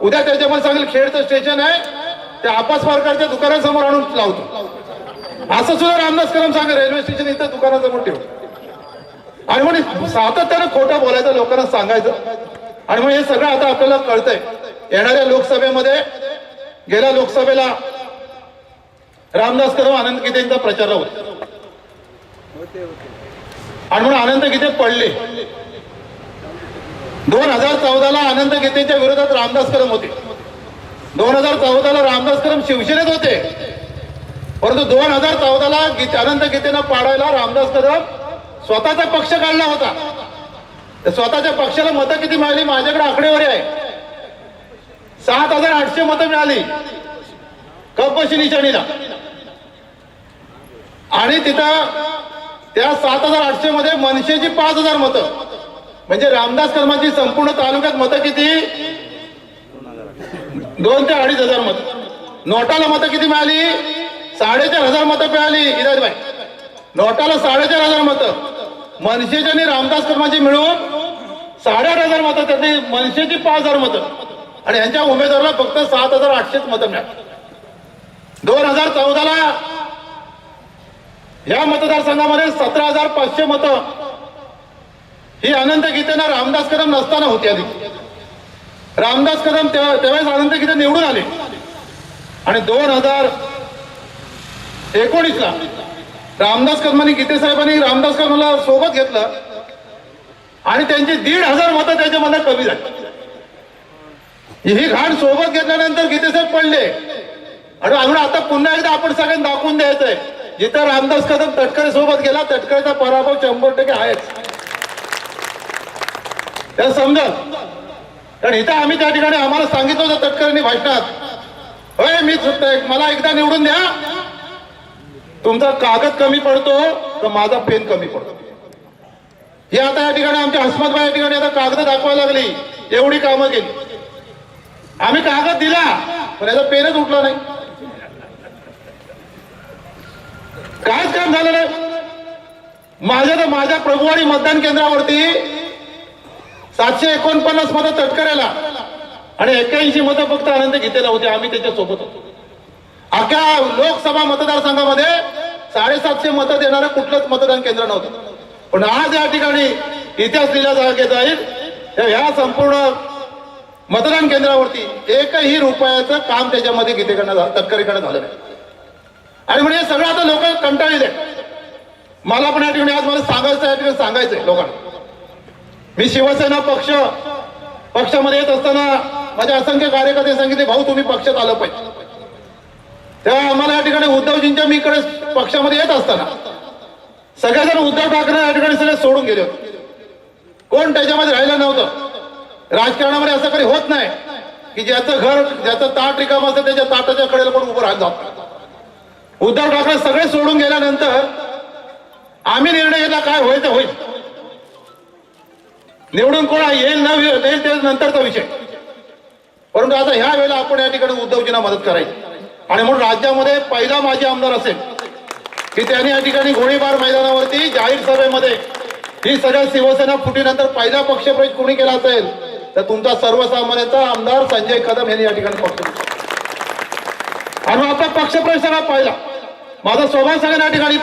उद्या त्याच्यामध्ये सांगेल खेडचं स्टेशन आहे ते आपास पारकारच्या दुकानासमोर आणून लावतो. असं सुद्धा रामदास कलम सांगा रेल्वे स्टेशन इथं दुकानासमोर ठेव. आणि म्हणे सातत्यानं खोटं बोलायचं लोकांना सांगायचं. आणि मग हे सगळं आता आपल्याला कळतंय. येणाऱ्या लोकसभेमध्ये गेल्या लोकसभेला रामदास कदम आनंद गीतेंचा प्रचार होता. आणि म्हणून आनंद गीते पडले. दोन हजार चौदाला आनंद गीतेच्या विरोधात रामदास कदम होते. दोन हजार चौदाला रामदास कदम शिवसेनेत होते. परंतु दोन हजार चौदाला गीत अनंत गीतेनं पाडायला रामदास कदम स्वतःचा पक्ष काढला होता. स्वतःच्या पक्षाला मतं किती मिळाली? माझ्याकडे आकडेवारी आहे. सात हजार आठशे मतं मिळाली. कपशी निशाणीला. आणि तिथं त्या सात हजार आठशे मध्ये मनसेची पाच हजार मतं. म्हणजे रामदास कदमाची संपूर्ण तालुक्यात मतं किती? दोन ते अडीच हजार मतं. नोटाला मतं किती मिळाली? साडेचार हजार मतं मिळाली इराजबाई नोटाला साडेचार हजार मतं. मनसेच्या आणि रामदास कर्माची मिळून साडेआठ हजार मतं त्यांनी मनसेची पाच हजार मतं. आणि यांच्या उमेदवाराला फक्त सात हजार आठशेच मतं मिळाली. दोन हजार चौदाला या मतदारसंघामध्ये सतरा हजार पाचशे मतं ही अनंत गीतेनं रामदास कदम नसताना होती आधी. रामदास कदम तेव्हा त्यावेळेस अनंत गीते निवडून आले. आणि दोन हजार एकोणीसला रामदास कदमांनी गीते साहेबांनी रामदास कदमाला सोबत घेतलं आणि त्यांची दीड हजार मतं त्याच्यामध्ये कमी झाली. ही घाण सोबत घेतल्यानंतर गीते साहेब पडले. आणि म्हणून आता पुन्हा एकदा आपण सगळ्यांना दाखवून द्यायचंय. जिथं रामदास कदम तटकरे सोबत गेला तटकरेचा पराभव शंभर टक्के आहेच. त्या समजत कारण इथं आम्ही त्या ठिकाणी आम्हाला सांगितलं होतं तटकरेंनी भाषणात. होय मी सुद्धा- मला एकदा निवडून द्या. तुमचा कागद कमी पडतो तर माझा पेन कमी पडतो. हे आता या ठिकाणी आमच्या हसमतबाई या ठिकाणी आता कागद दाखवायला लागली. एवढी कामं केली. आम्ही कागद दिला पण याचा पेनच उठला नाही. कायच काम झालं नाही. माझ्या तर माझ्या प्रभुवाडी मतदान केंद्रावरती सातशे एकोणपन्नास मतं तटकऱ्याला आणि एक्क्याऐंशी मतं फक्त आनंद घेतलेला होते आम्ही त्याच्या सोबत होतो. अख्ख्या लोकसभा मतदारसंघामध्ये साडेसातशे मतं देणारं कुठलंच मतदान केंद्र नव्हतं. पण आज या ठिकाणी इतिहास लिहिला जा- जाईल तर ह्या संपूर्ण मतदान केंद्रावरती एकही रुपयाचं काम त्याच्यामध्ये गीतेकडनं तटकरीकडे झालं नाही. आणि म्हणजे हे सगळं आता लोक कंटाळले मला पण या ठिकाणी आज मला सांगायचं या ठिकाणी सांगायचंय लोकांना. मी शिवसेना पक्ष पक्षामध्ये येत असताना माझ्या असंख्य कार्यकर्ते सांगितले भाऊ तुम्ही पक्षात आलं पाहिजे. तेव्हा आम्हाला या ठिकाणी उद्धवजींच्या मी इकडे पक्षामध्ये येत असताना सगळेजण उद्धव ठाकरे या ठिकाणी सगळे सोडून गेले होते. कोण त्याच्यामध्ये राहिलं नव्हतं. राजकारणामध्ये असं काही होत नाही की ज्याचं घर ज्याचं ताट रिकाम असतं त्याच्या ताटाच्या कडेला कोण उभं राहत जात उद्धव ठाकरे सगळे सोडून गेल्यानंतर आम्ही निर्णय घेतला काय होईल ते होईल. निवडून कोण येईल न येईल ते नंतरचा विषय. परंतु आता ह्या वेळेला आपण या ठिकाणी उद्धवजींना मदत करायची. आणि म्हणून राज्यामध्ये पहिला माजी आमदार असेल की त्यांनी या ठिकाणी गोळीबार मैदानावरती जाहीर सभेमध्ये ही सगळ्या शिवसेना फुटीनंतर पहिला पक्षप्रवेश कोणी केला असेल तर तुमचा सर्वसामान्यांचा आमदार संजय कदम यांनी या ठिकाणी पक्ष आणि आता पक्षप्रवेश सगळा पाहिला. माझा स्वभाव सगळ्यांना या ठिकाणी